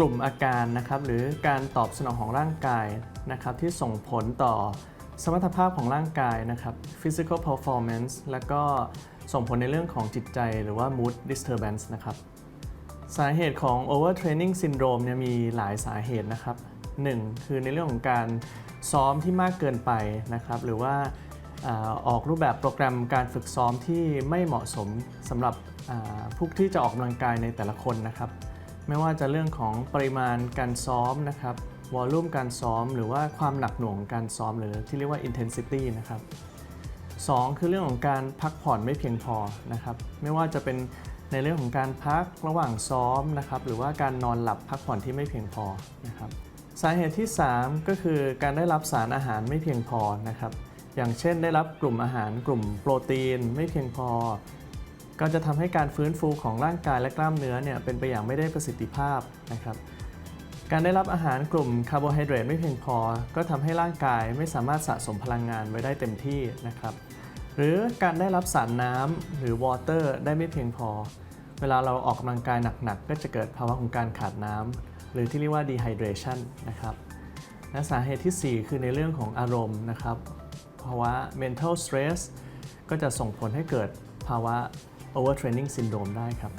กลุ่มอาการนะครับหรือการตอบสนองของร่างกายนะครับที่ส่งผลต่อสมรรถภาพของร่างกายนะครับ physical performance แล้วก็ส่งผลในเรื่องของจิตใจหรือว่า mood disturbance นะครับ สาเหตุของ overtraining syndrome เนี่ยมีหลายสาเหตุนะครับหนึ่งคือในเรื่องของการซ้อมที่มากเกินไปนะครับ หรือว่าออกรูปแบบโปรแกรมการฝึกซ้อมที่ไม่เหมาะสมสำหรับผู้ที่จะออกกำลังกายในแต่ละคนนะครับ ไม่ว่าจะเรื่องของปริมาณการซ้อมนะครับวอลลุ่มการซ้อม หรือว่าความหนักหน่วงการซ้อม หรือที่เรียกว่า intensity นะครับสองคือเรื่องของการพักผ่อนไม่เพียงพอนะครับ ไม่ว่าจะเป็นในเรื่องของการพักระหว่างซ้อมนะครับหรือว่าการนอนหลับพักผ่อนที่ไม่เพียงพอนะครับสาเหตุที่ 3 ก็คือการได้รับสารอาหารไม่เพียงพอนะครับ อย่างเช่นได้รับกลุ่มอาหารกลุ่มโปรตีนไม่เพียงพอ ก็จะทำให้การฟื้นฟูของร่างกายและกล้ามเนื้อเนี่ยเป็นไปอย่างไม่ได้ประสิทธิภาพนะครับ การได้รับอาหารกลุ่มคาร์โบไฮเดรตไม่เพียงพอ ก็ทำให้ร่างกายไม่สามารถสะสมพลังงานไว้ได้เต็มที่นะครับ หรือการได้รับสารน้ำหรือวอเตอร์ได้ไม่เพียงพอ เวลาเราออกกำลังกายหนักๆ ก็จะเกิดภาวะของการขาดน้ำหรือที่เรียกว่า dehydration นะครับและสาเหตุที่ 4 คือในเรื่องของอารมณ์นะครับ ภาวะ mental stress ก็จะส่งผลให้เกิดภาวะ overtraining syndrome ได้ครับ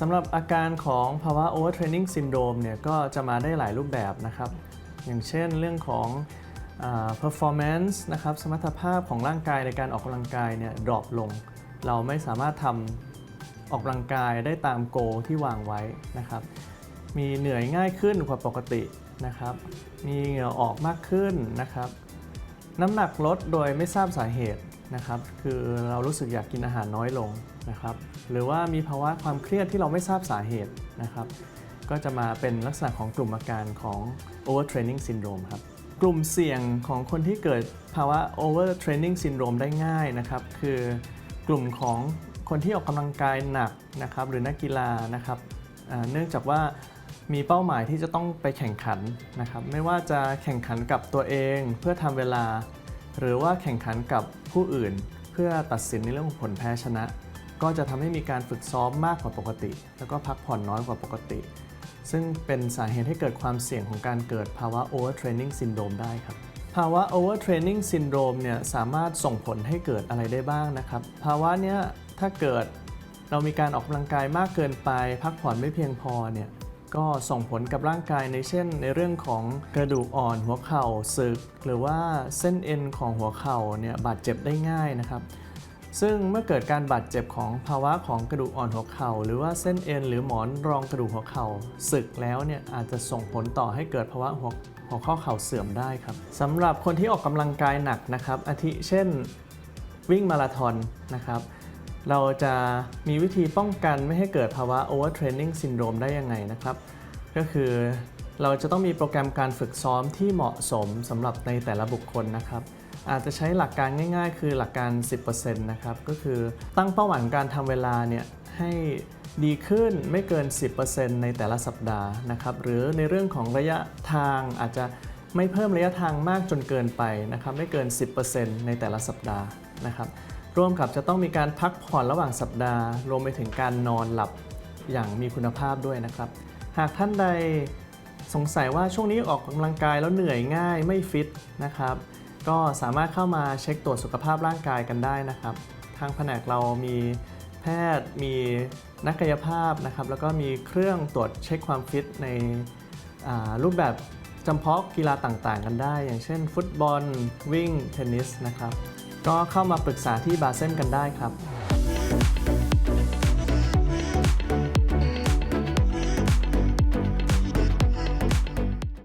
สำหรับอาการของภาวะ overtraining syndrome เนี่ยก็จะมาได้หลายรูปแบบนะครับ อย่างเช่นเรื่องของอ performance นะครับสมรรถภาพของร่างกายในการออกกำลังกายเนี่ย drop ลง เราไม่สามารถทำออกกำลังกายได้ตามโกที่วางไว้นะครับ มีเหนื่อยง่ายขึ้นกว่าปกตินะครับ มีเหงื่อออกมากขึ้นนะครับ น้ำหนักลดโดยไม่ทราบสาเหตุนะครับ คือเรารู้สึกอยากกินอาหารน้อยลง นะครับหรือว่ามีภาวะความเครียดที่เราไม่ทราบสาเหตุนะครับก็จะมาเป็นลักษณะของกลุ่มอาการของ overtraining syndrome ครับกลุ่มเสี่ยงของคนที่เกิดภาวะ overtraining syndrome ได้ง่ายนะครับ คือกลุ่มของคนที่ออกกำลังกายหนักนะครับหรือนักกีฬานะครับเนื่องจากว่ามีเป้าหมายที่จะต้องไปแข่งขันนะครับไม่ว่าจะแข่งขันกับตัวเองเพื่อทำเวลา หรือว่าแข่งขันกับผู้อื่น เพื่อตัดสินในเรื่องของผลแพ้ชนะ ก็จะทำให้มีการฝึกซ้อมมากกว่าปกติ แล้วก็พักผ่อนน้อยกว่าปกติ ซึ่งเป็นสาเหตุให้เกิดความเสี่ยงของการเกิดภาวะ overtraining syndrome ได้ครับ ภาวะ overtraining syndrome เนี่ยสามารถส่งผลให้เกิดอะไรได้บ้างนะครับ ภาวะเนี้ยถ้าเกิดเรามีการออกกำลังกายมากเกินไป พักผ่อนไม่เพียงพอเนี่ยก็ส่งผลกับร่างกายในเช่น ในเรื่องของกระดูกอ่อนหัวเข่าสึก หรือว่าเส้นเอ็นของหัวเข่าเนี่ยบาดเจ็บได้ง่ายนะครับ ซึ่งเมื่อเกิดการบาดเจ็บของภาวะของกระดูกอ่อนหัวเข่า หรือว่าเส้นเอ็นหรือหมอนรองกระดูกหัวเข่าสึกแล้วเนี่ยอาจจะส่งผลต่อให้เกิดภาวะหัวหัวข้อเข่าเสื่อมได้ครับสำหรับคนที่ออกกำลังกายหนักนะครับอาทิเช่นวิ่งมาราธอนนะครับเราจะมีวิธีป้องกันไม่ให้เกิดภาวะ overtraining syndrome ได้ยังไงนะครับ ก็คือ เราจะต้องมีโปรแกรมการฝึกซ้อมที่เหมาะสมสำหรับในแต่ละบุคคลนะครับ อาจจะใช้หลักการง่าย ๆ คือหลักการ 10%นะครับก็คือตั้งเป้าหมายการทำเวลาเนี่ยให้ดีขึ้นไม่เกิน 10%ในแต่ละสัปดาห์นะครับหรือในเรื่องของระยะทางอาจจะไม่เพิ่มระยะทางมากจนเกินไปนะครับไม่เกิน 10%ในแต่ละสัปดาห์นะครับร่วมกับจะต้องมีการพักผ่อนระหว่างสัปดาห์ รวมไปถึงการนอนหลับอย่างมีคุณภาพด้วยนะครับ หากท่านใด สงสัยว่าช่วงนี้ออกกำลังกายแล้วเหนื่อยง่ายไม่ฟิตนะครับ ก็สามารถเข้ามาเช็คตรวจสุขภาพร่างกายกันได้นะครับ ทางแผนกเรามีแพทย์มีนักกายภาพนะครับ แล้วก็มีเครื่องตรวจเช็คความฟิตในรูปแบบจำเพาะกีฬาต่างๆ กันได้ อย่างเช่น ฟุตบอล วิ่ง เทนนิสนะครับ ก็เข้ามาปรึกษาที่บาเซนกันได้ครับ